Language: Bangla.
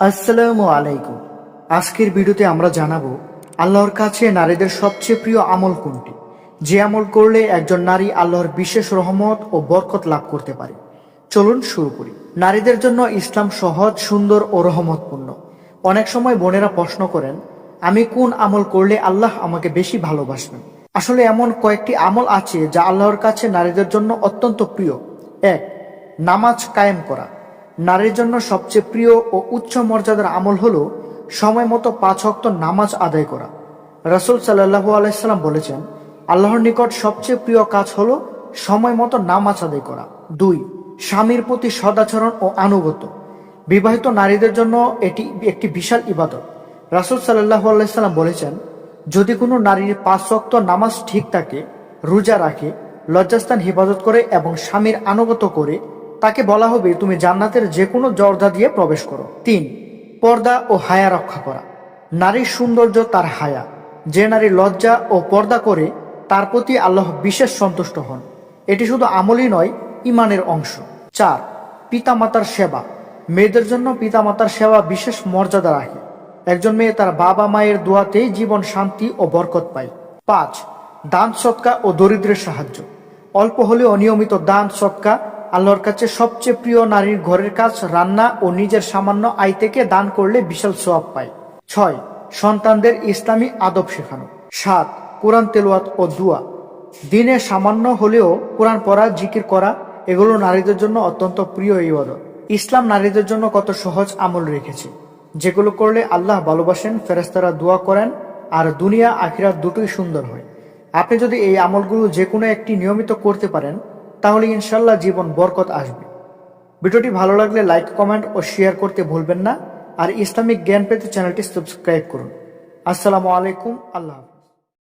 আসসালামু আলাইকুম। আজকের ভিডিওতে আমরা জানাব, আল্লাহর কাছে নারীদের সবচেয়ে প্রিয় আমল কোনটি? যে আমল করলে একজন নারী আল্লাহর বিশেষ রহমত ও বরকত লাভ করতে পারে। চলুন শুরু করি। নারীদের জন্য ইসলাম সহজ, সুন্দর ও রহমতপূর্ণ। অনেক সময় বোনেরা প্রশ্ন করেন, আমি কোন আমল করলে আল্লাহ আমাকে বেশি ভালোবাসবেন? আসলে এমন কয়েকটি আমল আছে যা আল্লাহর কাছে নারীদের জন্য অত্যন্ত প্রিয়। এক, নামাজ কায়েম করা। নারীর জন্য সবচেয়ে প্রিয় ও উচ্চ মর্যাদার আমল হলো সময় মতো পাঁচ অক্ত নামাজ আদায় করা। রাসুল সাল্লাহু আলাইসাল্লাম বলেছেন, আল্লাহর নিকট সবচেয়ে প্রিয় কাজ হলো সময় মতো নামাজ আদায় করা। দুই, স্বামীর প্রতি সদাচরণ ও আনুগত্য। বিবাহিত নারীদের জন্য এটি একটি বিশাল ইবাদত। রাসুল সাল্লাহু আলাইসাল্লাম বলেছেন, যদি কোনো নারীর পাঁচ অক্ত নামাজ ঠিক থাকে, রোজা রাখে, লজ্জাস্থান হেফাজত করে এবং স্বামীর আনুগত্য করে তাকে বলা হবে, তুমি জান্নাতের যে কোনো জর্দা দিয়ে প্রবেশ করো। তিন, পর্দা ও হায়া রক্ষা করা। নারীর সৌন্দর্য তার হায়া। যে নারী লজ্জা ও পর্দা করে, তার প্রতি আল্লাহ বিশেষ সন্তুষ্ট হন। এটি শুধু আমলই নয় ইমানের অংশ। চার, পিতামাতার সেবা। মেয়েদের জন্য পিতামাতার সেবা বিশেষ মর্যাদা রাখে। একজন মেয়ে তার বাবা মায়ের দোয়াতেই জীবন শান্তি ও বরকত পায়। পাঁচ, দান সৎকা ও দরিদ্রের সাহায্য। অল্প হলেও অনিয়মিত দান সৎকা আল্লাহর কাছে সবচেয়ে প্রিয় নারীর ঘরের কাজ রান্না ও নিজের সামান্য আয় থেকে দান করলে বিশাল সোয়াব পায়। ছয়, সন্তানদের ইসলামী আদব শেখানো। সাত, কোরআন তেলোয়াত ও দুয়া। দিনে সামান্য হলেও কোরআন পড়া, জিকির করা, এগুলো নারীদের জন্য অত্যন্ত প্রিয় ইবাদত। ইসলাম নারীদের জন্য কত সহজ আমল রেখেছে, যেগুলো করলে আল্লাহ ভালোবাসেন ফেরেস্তারা দোয়া করেন, আর দুনিয়া, আখিরাত দুটোই সুন্দর হয়। আপনি যদি এই আমলগুলো যে কোনো একটি নিয়মিত করতে পারেন তাহলে ইনশাল্লাহ জীবন বরকত আসবে। ভিডিওটি ভালো লাগলে লাইক, কমেন্ট ও শেয়ার করতে ভুলবেন না। আর ইসলামিক জ্ঞান পেতে চ্যানেলটি সাবস্ক্রাইব করুন। আসসালামু আলাইকুম, আল্লাহ।